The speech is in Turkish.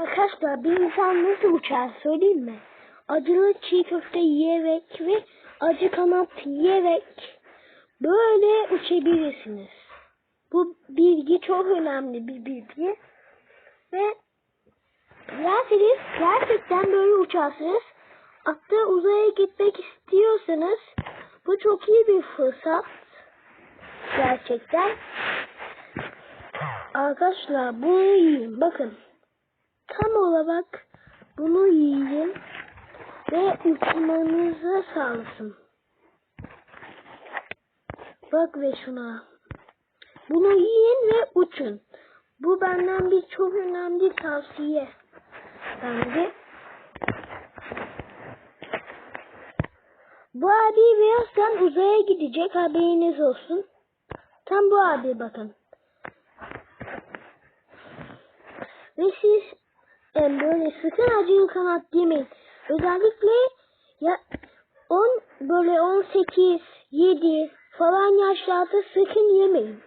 Arkadaşlar bir insan nasıl uçar söyleyeyim mi? Acılı çiğ köfte yiyerek ve acı kanat yiyerek böyle uçabilirsiniz. Bu bilgi çok önemli bir bilgi. Ve derseniz gerçekten böyle uçarsınız. Hatta uzaya gitmek istiyorsanız bu çok iyi bir fırsat. Gerçekten. Arkadaşlar bunu yiyin. Bakın. Tam olarak bunu yiyin ve uçmanızı sağlasın. Bak ve şuna. Bunu yiyin ve uçun. Bu benden bir çok önemli tavsiye. Bence. Bu abi birazdan uzaya gidecek haberiniz olsun. Tam bu abi bakın. Ve siz em, böyle sakın acılı kanat yemeyin. Özellikle ya 10 böyle 18, 7 falan yaşlarda sakın yemeyin.